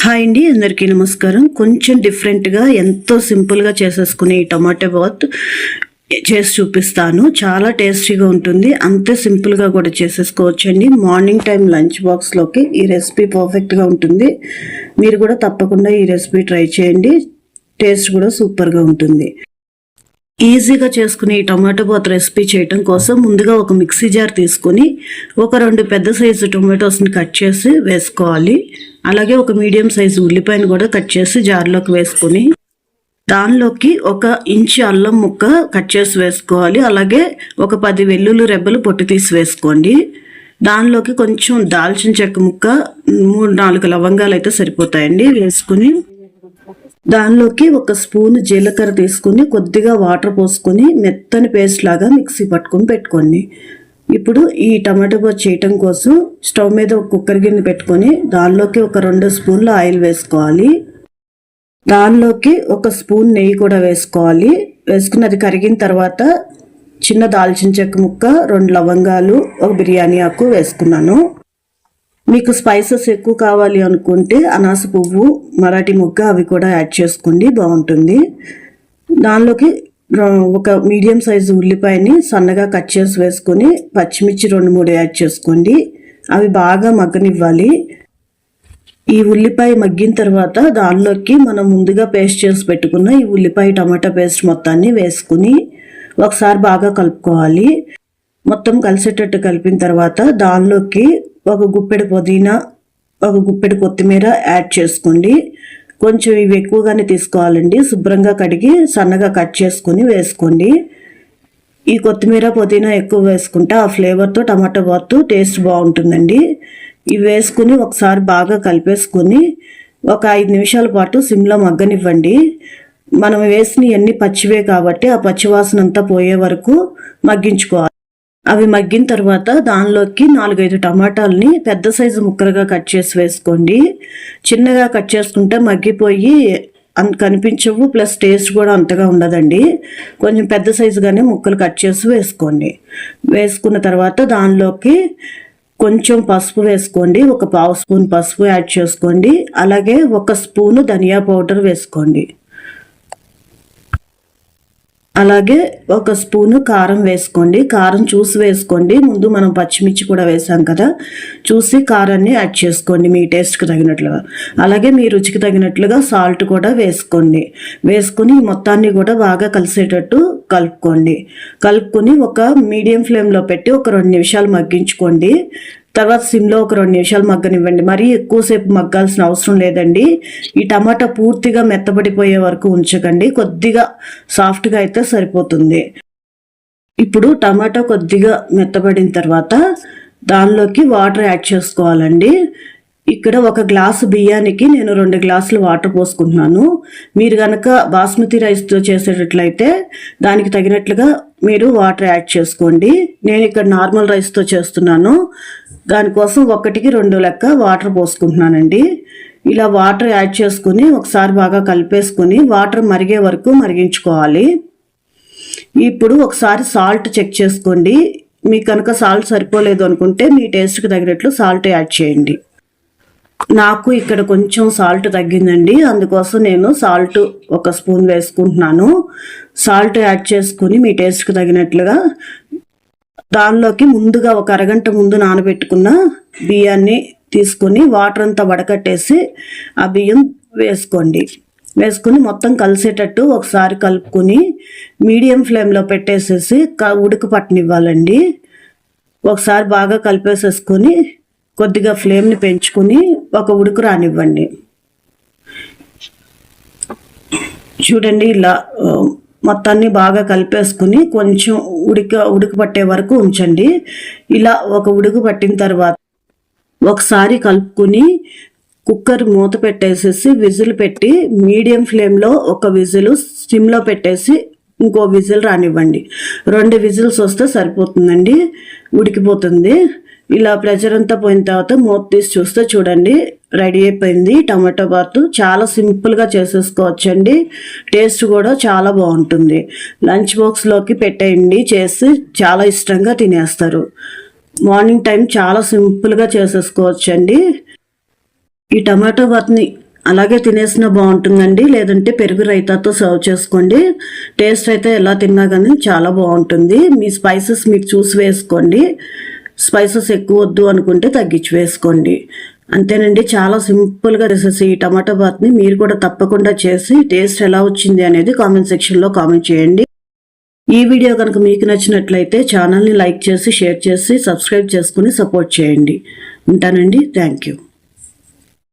Hi అండి అందరికీ నమస్కారం. కొంచెం డిఫరెంట్గా ఎంతో సింపుల్గా చేసేసుకునే ఈ టమాటో బాత్ చేసి చూపిస్తాను. చాలా టేస్టీగా ఉంటుంది. అంతే సింపుల్గా కూడా చేసేసుకోవచ్చండి. మార్నింగ్ టైం లంచ్ బాక్స్లోకి ఈ రెసిపీ పర్ఫెక్ట్గా ఉంటుంది. మీరు కూడా తప్పకుండా ఈ రెసిపీ ట్రై చేయండి. టేస్ట్ కూడా సూపర్గా ఉంటుంది. ఈజీగా చేసుకునే ఈ టమాటో బాత్ రెసిపీ చేయటం కోసం ముందుగా ఒక మిక్సీ జార్ తీసుకొని ఒక రెండు పెద్ద సైజు టొమాటోస్ని కట్ చేసి వేసుకోవాలి. అలాగే ఒక మీడియం సైజు ఉల్లిపాయను కూడా కట్ చేసి జార్లోకి వేసుకొని దానిలోకి ఒక ఇంచు అల్లం ముక్క కట్ చేసి వేసుకోవాలి. అలాగే ఒక పది వెల్లుల్లి రెబ్బలు పొట్టు తీసి వేసుకోండి. దానిలోకి కొంచెం దాల్చిన చెక్క ముక్క మూడు నాలుగు లవంగాలు అయితే సరిపోతాయండి. వేసుకుని దానిలోకి ఒక స్పూన్ జీలకర్ర తీసుకుని కొద్దిగా వాటర్ పోసుకొని మెత్తని పేస్ట్ లాగా మిక్సీ పట్టుకొని పెట్టుకోండి. ఇప్పుడు ఈ టమాటో బాత్ చేయటం కోసం స్టవ్ మీద ఒక కుక్కర్ గిన్నె పెట్టుకొని దానిలోకి ఒక రెండు స్పూన్లు ఆయిల్ వేసుకోవాలి. దానిలోకి ఒక స్పూన్ నెయ్యి కూడా వేసుకోవాలి. వేసుకుని అది కరిగిన తర్వాత చిన్న దాల్చిన చెక్క ముక్క రెండు లవంగాలు ఒక బిర్యానీ ఆకు వేసుకున్నాను. మీకు స్పైసెస్ ఎక్కువ కావాలి అనుకుంటే అనాస పువ్వు మరాఠీ ముగ్గ అవి కూడా యాడ్ చేసుకోండి బాగుంటుంది. దానిలోకి ఒక మీడియం సైజు ఉల్లిపాయని సన్నగా కట్ చేసి వేసుకొని పచ్చిమిర్చి రెండు మూడు యాడ్ చేసుకోండి. అవి బాగా మగ్గనివ్వాలి. ఈ ఉల్లిపాయ మగ్గిన తర్వాత దానిలోకి మనం ముందుగా పేస్ట్ చేసి పెట్టుకున్న ఈ ఉల్లిపాయ టమాటా పేస్ట్ మొత్తాన్ని వేసుకుని ఒకసారి బాగా కలుపుకోవాలి. మొత్తం కలిసేటట్టు కలిపిన తర్వాత దానిలోకి ఒక గుప్పెడు పుదీనా ఒక గుప్పెడు కొత్తిమీర యాడ్ చేసుకోండి. కొంచెం ఇవి ఎక్కువగానే తీసుకోవాలండి. శుభ్రంగా కడిగి సన్నగా కట్ చేసుకొని వేసుకోండి. ఈ కొత్తిమీర పుదీనా ఎక్కువ వేసుకుంటే ఆ ఫ్లేవర్తో టమాటో బాత్ టేస్ట్ బాగుంటుందండి. ఇవి వేసుకుని ఒకసారి బాగా కలిపేసుకొని ఒక ఐదు నిమిషాల పాటు సిమ్లో మగ్గనివ్వండి. మనం వేసిన ఎన్ని పచ్చివే కాబట్టి ఆ పచ్చివాసన అంతా పోయే వరకు మగ్గించుకోవాలి. అవి మగ్గిన తర్వాత దానిలోకి నాలుగైదు టమాటాలని పెద్ద సైజు ముక్కలుగా కట్ చేసి వేసుకోండి. చిన్నగా కట్ చేసుకుంటే మగ్గిపోయి అంత కనిపించవు ప్లస్ టేస్ట్ కూడా అంతగా ఉండదండి. కొంచెం పెద్ద సైజుగానే ముక్కలు కట్ చేసి వేసుకోండి. వేసుకున్న తర్వాత దానిలోకి కొంచెం పసుపు వేసుకోండి. ఒక పావు స్పూన్ పసుపు యాడ్ చేసుకోండి. అలాగే ఒక స్పూను ధనియా పౌడర్ వేసుకోండి. అలాగే ఒక స్పూను కారం వేసుకోండి. కారం చూసి వేసుకోండి. ముందు మనం పచ్చిమిర్చి కూడా వేసాం కదా. చూసి కారాన్ని యాడ్ చేసుకోండి మీ టేస్ట్కి తగినట్లుగా. అలాగే మీ రుచికి తగినట్లుగా సాల్ట్ కూడా వేసుకోండి. వేసుకుని మొత్తాన్ని కూడా బాగా కలిసేటట్టు కలుపుకోండి. కలుపుకొని ఒక మీడియం ఫ్లేమ్లో పెట్టి ఒక రెండు నిమిషాలు మగ్గించుకోండి. తర్వాత సిమ్లో ఒక రెండు నిమిషాలు మగ్గనివ్వండి. మరీ ఎక్కువసేపు మగ్గాల్సిన అవసరం లేదండి. ఈ టమాటా పూర్తిగా మెత్తబడిపోయే వరకు ఉంచకండి. కొద్దిగా సాఫ్ట్గా అయితే సరిపోతుంది. ఇప్పుడు టమాటా కొద్దిగా మెత్తబడిన తర్వాత దానిలోకి వాటర్ యాడ్ చేసుకోవాలండి. ఇక్కడ ఒక గ్లాసు బియ్యానికి నేను రెండు గ్లాసులు వాటర్ పోసుకుంటున్నాను. మీరు కనుక బాస్మతి రైస్తో చేసేటట్లయితే దానికి తగినట్లుగా మీరు వాటర్ యాడ్ చేసుకోండి. నేను ఇక్కడ నార్మల్ రైస్తో చేస్తున్నాను. దానికోసం ఒకటికి రెండు లెక్క వాటర్ పోసుకుంటున్నానండి. ఇలా వాటర్ యాడ్ చేసుకుని ఒకసారి బాగా కలిపేసుకుని వాటర్ మరిగే వరకు మరిగించుకోవాలి. ఇప్పుడు ఒకసారి సాల్ట్ చెక్ చేసుకోండి. మీకు కనుక సాల్ట్ సరిపోలేదు అనుకుంటే మీ టేస్ట్కి తగినట్లు సాల్ట్ యాడ్ చేయండి. నాకు ఇక్కడ కొంచెం సాల్ట్ తగ్గిందండి. అందుకోసం నేను సాల్ట్ ఒక స్పూన్ వేసుకుంటున్నాను. సాల్ట్ యాడ్ చేసుకుని మీ టేస్ట్కి తగినట్లుగా దానిలోకి ముందుగా ఒక అరగంట ముందు నానబెట్టుకున్న బియ్యాన్ని తీసుకొని వాటర్ అంతా వడకట్టేసి ఆ బియ్యం వేసుకోండి. వేసుకుని మొత్తం కలిసేటట్టు ఒకసారి కలుపుకొని మీడియం ఫ్లేమ్లో పెట్టేసేసి ఉడుకు పట్టనివ్వాలండి ఒకసారి బాగా కలిపేసేసుకొని కొద్దిగా ఫ్లేమ్ని పెంచుకొని ఒక ఉడుకు రానివ్వండి. చూడండి ఇలా మొత్తాన్ని బాగా కలిపేసుకుని కొంచెం ఉడిక ఉడుకు పట్టే వరకు ఉంచండి. ఇలా ఒక ఉడుకు పట్టిన తర్వాత ఒకసారి కలుపుకుని కుక్కర్ మూత పెట్టేసేసి విజిల్ పెట్టి మీడియం ఫ్లేమ్లో ఒక విజిల్ స్టిమ్లో పెట్టేసి ఇంకో విజిల్ రానివ్వండి. రెండు విజిల్స్ వస్తే సరిపోతుందండి ఉడికిపోతుంది. ఇలా ప్రెషర్ అంతా పోయిన తర్వాత మూత తీసి చూస్తే చూడండి రెడీ అయిపోయింది. టమాటో బాత్ చాలా సింపుల్గా చేసేసుకోవచ్చండి. టేస్ట్ కూడా చాలా బాగుంటుంది. లంచ్ బాక్స్లోకి పెట్టేయండి చేసి చాలా ఇష్టంగా తినేస్తారు. మార్నింగ్ టైం చాలా సింపుల్గా చేసేసుకోవచ్చండి. ఈ టమాటో బాత్ని అలాగే తినేసినా బాగుంటుందండి. లేదంటే పెరుగు రైతాతో సర్వ్ చేసుకోండి. టేస్ట్ అయితే ఎలా తిన్నా కానీ చాలా బాగుంటుంది. మీ స్పైసెస్ మీరు చూసి వేసుకోండి. స్పైసెస్ ఎక్కువ వద్దు అనుకుంటే తగ్గించి వేసుకోండి. అంతేనండి చాలా సింపుల్గా చేసేసి ఈ టమాటా బాత్ని మీరు కూడా తప్పకుండా చేసి టేస్ట్ ఎలా వచ్చింది అనేది కామెంట్ సెక్షన్లో కామెంట్ చేయండి. ఈ వీడియో కనుక మీకు నచ్చినట్లయితే ఛానల్ని లైక్ చేసి షేర్ చేసి సబ్స్క్రైబ్ చేసుకుని సపోర్ట్ చేయండి. ఉంటానండి. Thank you